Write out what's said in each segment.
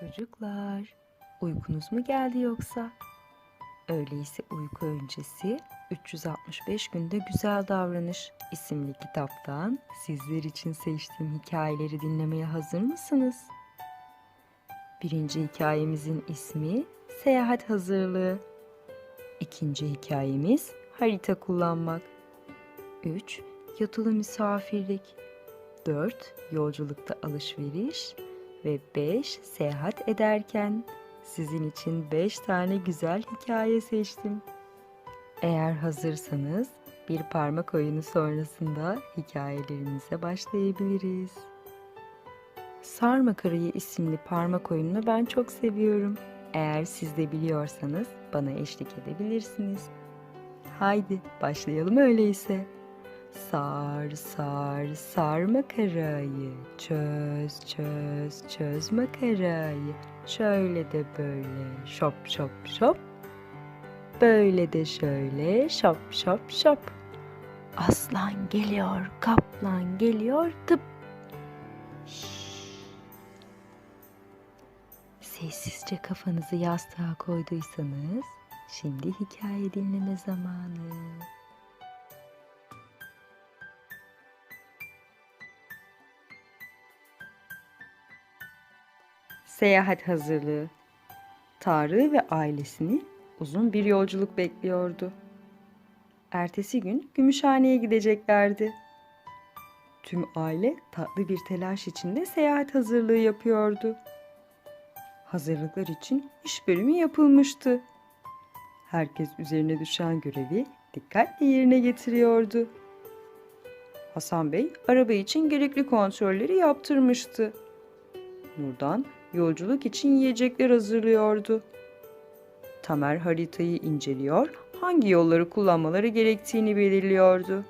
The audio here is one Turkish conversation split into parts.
Çocuklar, uykunuz mu geldi yoksa? Öyleyse uyku öncesi 365 günde güzel davranış isimli kitaptan sizler için seçtiğim hikayeleri dinlemeye hazır mısınız? Birinci hikayemizin ismi Seyahat Hazırlığı. İkinci hikayemiz harita kullanmak. 3. Yatılı misafirlik. 4. Yolculukta alışveriş ve 5 seyahat ederken sizin için 5 tane güzel hikaye seçtim. Eğer hazırsanız bir parmak oyunu sonrasında hikayelerimize başlayabiliriz. Sarma Karayı isimli parmak oyununu ben çok seviyorum. Eğer siz de biliyorsanız bana eşlik edebilirsiniz. Haydi başlayalım öyleyse. Sar sar sar makarayı. Çöz çöz çöz makarayı. Şöyle de böyle. Şop şop şop. Böyle de şöyle. Şop şop şop. Aslan geliyor kaplan geliyor tıp. Şşş. sessizce kafanızı yastığa koyduysanız şimdi hikaye dinleme zamanı. Seyahat hazırlığı. Tarık ve ailesini uzun bir yolculuk bekliyordu. Ertesi gün Gümüşhane'ye gideceklerdi. Tüm aile tatlı bir telaş içinde seyahat hazırlığı yapıyordu. Hazırlıklar için iş bölümü yapılmıştı. Herkes üzerine düşen görevi dikkatle yerine getiriyordu. Hasan Bey araba için gerekli kontrolleri yaptırmıştı. Nurdan yolculuk için yiyecekler hazırlıyordu. Tamer haritayı inceliyor, hangi yolları kullanmaları gerektiğini belirliyordu.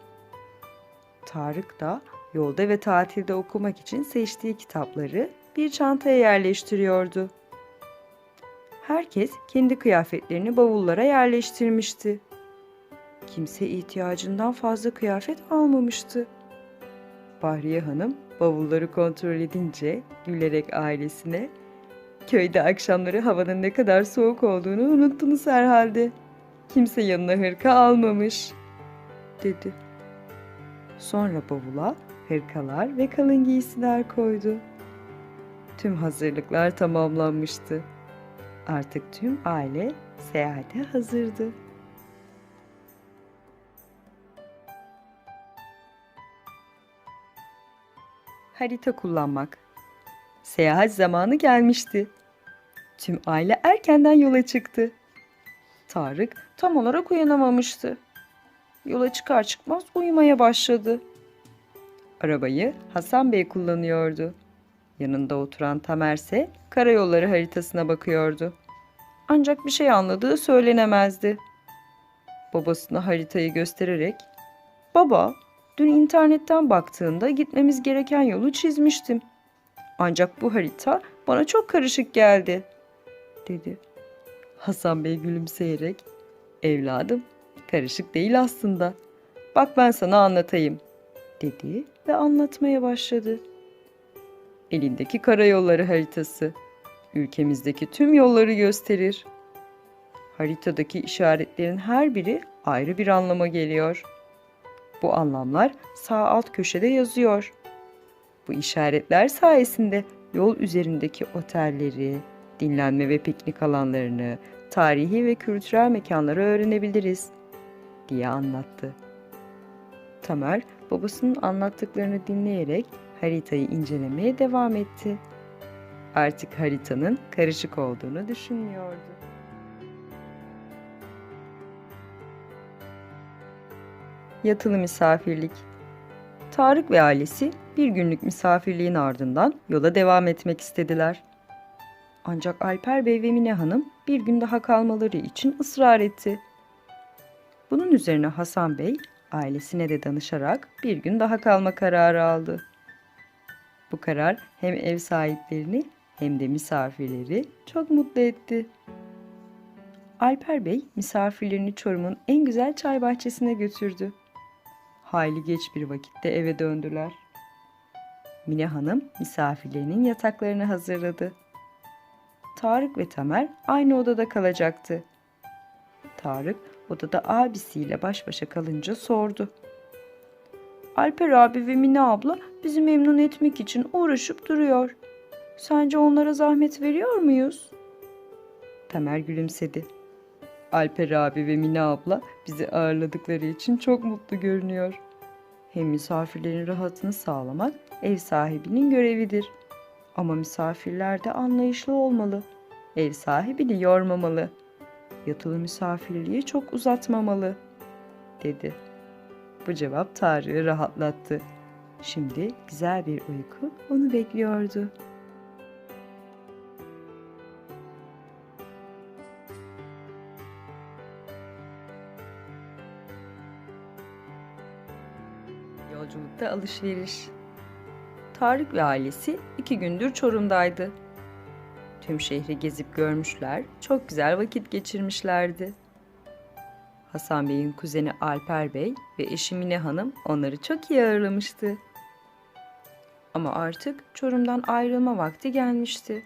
Tarık da yolda ve tatilde okumak için seçtiği kitapları bir çantaya yerleştiriyordu. Herkes kendi kıyafetlerini bavullara yerleştirmişti. Kimse ihtiyacından fazla kıyafet almamıştı. Bahriye Hanım bavulları kontrol edince gülerek ailesine Köyde akşamları havanın ne kadar soğuk olduğunu unuttunuz herhalde. Kimse yanına hırka almamış, dedi. Sonra bavula hırkalar ve kalın giysiler koydu. Tüm hazırlıklar tamamlanmıştı. Artık tüm aile seyahate hazırdı. Harita kullanmak. Seyahat zamanı gelmişti. Tüm aile erkenden yola çıktı. Tarık tam olarak uyanamamıştı. Yola çıkar çıkmaz uyumaya başladı. Arabayı Hasan Bey kullanıyordu. Yanında oturan Tamer ise karayolları haritasına bakıyordu. Ancak bir şey anladığı söylenemezdi. Babasına haritayı göstererek, "Baba, dün internetten baktığımda gitmemiz gereken yolu çizmiştim. Ancak bu harita bana çok karışık geldi." dedi. Hasan Bey gülümseyerek, "Evladım, karışık değil aslında. Bak ben sana anlatayım." dedi ve anlatmaya başladı. Elindeki karayolları haritası ülkemizdeki tüm yolları gösterir. Haritadaki işaretlerin her biri ayrı bir anlama geliyor. Bu anlamlar sağ alt köşede yazıyor. Bu işaretler sayesinde yol üzerindeki otelleri, dinlenme ve piknik alanlarını, tarihi ve kültürel mekanları öğrenebiliriz diye anlattı. Tamer babasının anlattıklarını dinleyerek haritayı incelemeye devam etti. Artık haritanın karışık olduğunu düşünmüyordu. Yatılı misafirlik Tarık ve ailesi bir günlük misafirliğin ardından yola devam etmek istediler. Ancak Alper Bey ve Mine Hanım bir gün daha kalmaları için ısrar etti. Bunun üzerine Hasan Bey ailesine de danışarak bir gün daha kalma kararı aldı. Bu karar hem ev sahiplerini hem de misafirleri çok mutlu etti. Alper Bey misafirlerini Çorum'un en güzel çay bahçesine götürdü. Hayli geç bir vakitte eve döndüler. Mine Hanım misafirlerinin yataklarını hazırladı. Tarık ve Tamer aynı odada kalacaktı. Tarık odada abisiyle baş başa kalınca sordu. Alper abi ve Mine abla bizi memnun etmek için uğraşıp duruyor. Sence onlara zahmet veriyor muyuz? Tamer gülümsedi. Alper abi ve Mine abla bizi ağırladıkları için çok mutlu görünüyor. Hem misafirlerin rahatını sağlamak ev sahibinin görevidir. Ama misafirler de anlayışlı olmalı. Ev sahibini yormamalı. Yatılı misafirliği çok uzatmamalı, dedi. Bu cevap Tarık'ı rahatlattı. Şimdi güzel bir uyku onu bekliyordu. Yolculukta alışveriş. Tarık ve ailesi iki gündür Çorum'daydı. Tüm şehri gezip görmüşler, çok güzel vakit geçirmişlerdi. Hasan Bey'in kuzeni Alper Bey ve eşi Mine Hanım onları çok iyi ağırlamıştı. Ama artık Çorum'dan ayrılma vakti gelmişti.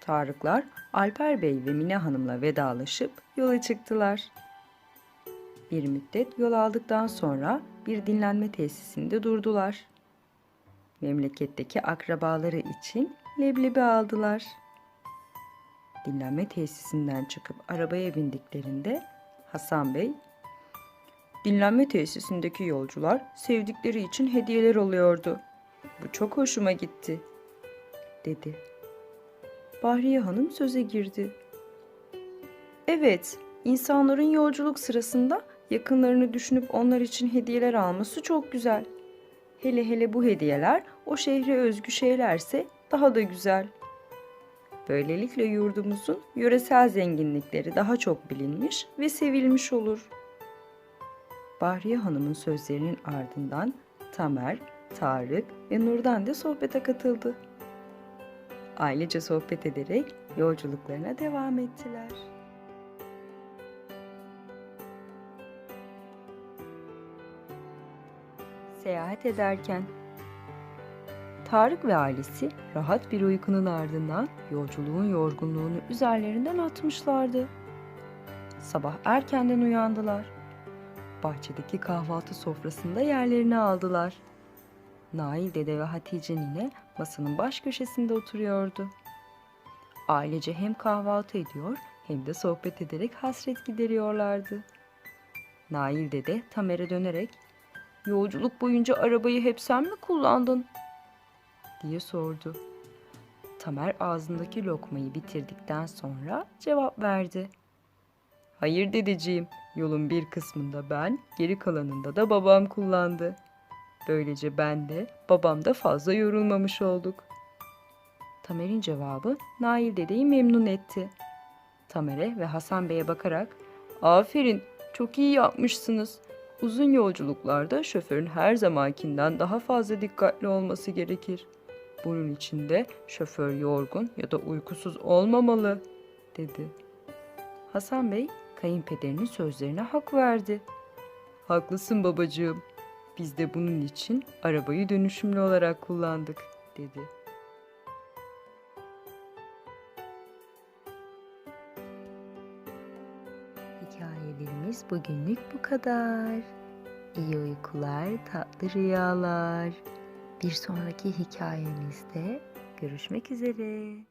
Tarıklar Alper Bey ve Mine Hanım'la vedalaşıp yola çıktılar. Bir müddet yol aldıktan sonra bir dinlenme tesisinde durdular. Memleketteki akrabaları için leblebi aldılar. Dinlenme tesisinden çıkıp arabaya bindiklerinde Hasan Bey, dinlenme tesisindeki yolcular sevdikleri için hediyeler alıyordu. Bu çok hoşuma gitti, dedi. Bahriye Hanım söze girdi. Evet, insanların yolculuk sırasında yakınlarını düşünüp onlar için hediyeler alması çok güzel. Hele hele bu hediyeler o şehre özgü şeylerse daha da güzel. Böylelikle yurdumuzun yöresel zenginlikleri daha çok bilinmiş ve sevilmiş olur. Bahriye Hanım'ın sözlerinin ardından Tamer, Tarık ve Nurdan da sohbete katıldı. Ailece sohbet ederek yolculuklarına devam ettiler. Seyahat ederken Tarık ve ailesi rahat bir uykunun ardından yolculuğun yorgunluğunu üzerlerinden atmışlardı. Sabah erkenden uyandılar. Bahçedeki kahvaltı sofrasında yerlerini aldılar. Nail dede ve Hatice nine masanın baş köşesinde oturuyordu. Ailece hem kahvaltı ediyor hem de sohbet ederek hasret gideriyorlardı. Nail dede Tamer'e dönerek Yolculuk boyunca arabayı hep sen mi kullandın? diye sordu. Tamer ağzındaki lokmayı bitirdikten sonra cevap verdi. Hayır dedeciğim, yolun bir kısmında ben, geri kalanında da babam kullandı. Böylece ben de, babam da fazla yorulmamış olduk. Tamer'in cevabı Nail dedeyi memnun etti. Tamer'e ve Hasan Bey'e bakarak, aferin, çok iyi yapmışsınız. Uzun yolculuklarda şoförün her zamankinden daha fazla dikkatli olması gerekir. Bunun için de şoför yorgun ya da uykusuz olmamalı, dedi. Hasan Bey kayınpederinin sözlerine hak verdi. Haklısın babacığım. Biz de bunun için arabayı dönüşümlü olarak kullandık, dedi. Bugünlük bu kadar. İyi uykular, tatlı rüyalar. Bir sonraki hikayemizde görüşmek üzere.